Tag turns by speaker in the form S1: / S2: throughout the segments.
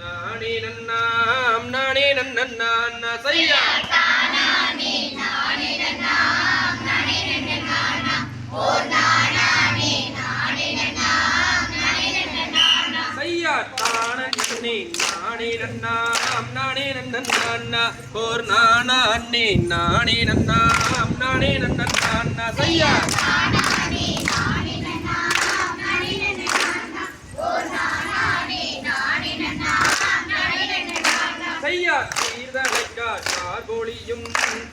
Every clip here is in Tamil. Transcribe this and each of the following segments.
S1: நானே நன்னாம் நானே நன்னா சரியா? சையா தானே நானே ஓர் நானா அண்ணே நானே நன்னாம் நானே நன்னான்னா சையா சையா சீர்தழைக்கா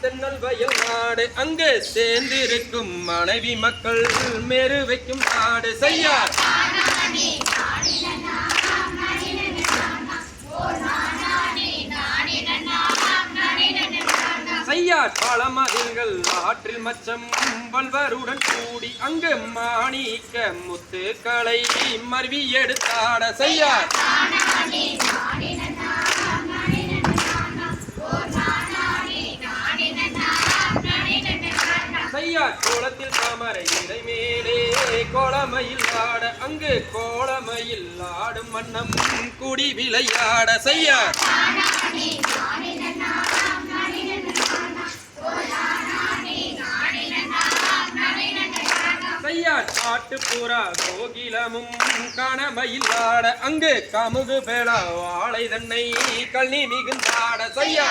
S1: தென்னல் வயல் நாடு அங்கு சேர்ந்திருக்கும் மனைவி மக்கள் மேறு வைக்கும் நாடு செய்யா செய்யா பழமதில்கள் ஆற்றில் மச்சம் வல்வருடன் கூடி அங்கு மாணிக்க முத்துக்களை மருவி எடுத்தாட. செய்யார் செய்யா கோலத்தில் தாமரை இலை மேலே கோலமையில் ஆட அங்கு கோலமையில் ஆடும் வண்ணம் குடி விளையாட செய்யா செய்யா காட்டு புறா கோகிலமும் காணமையில் ஆட அங்கு கமுகு பேளா வாழை தன்னை கண்ணி மிகுந்தாட செய்யா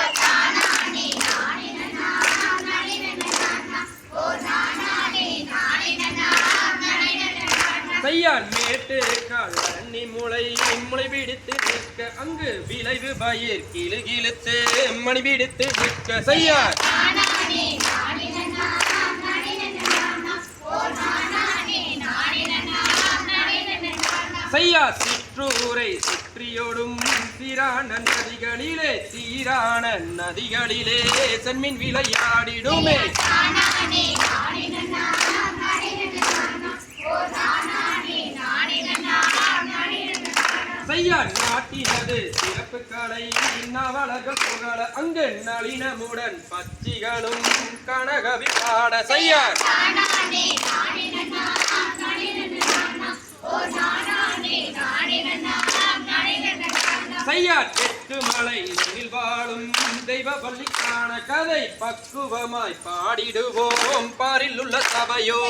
S1: செய்யான் மேட்டு கண்ணி முளை முளை பிடித்து நிற்க. அங்கு விளைவு பயிர் கிளு கிழுத்து மணி பிடித்து நிற்க. செய்யான் செய்யா சிற்றூரை சுற்றியோடும் சீரான நதிகளிலே சீரான நதிகளிலே சென்மின் விளையாடிடுமே. செய்யா நாட்டினது. சிறப்பு கலை நவலக புகழ. அங்கு நளினமுடன் பச்சிகளும் கனகவி பாட செய்யா செய்யா தெற்கு மலை வாழும் தெய்வ பள்ளிக்கான கதை பக்குவமாய் பாடிடுவோம். பாரில் உள்ள சபையோ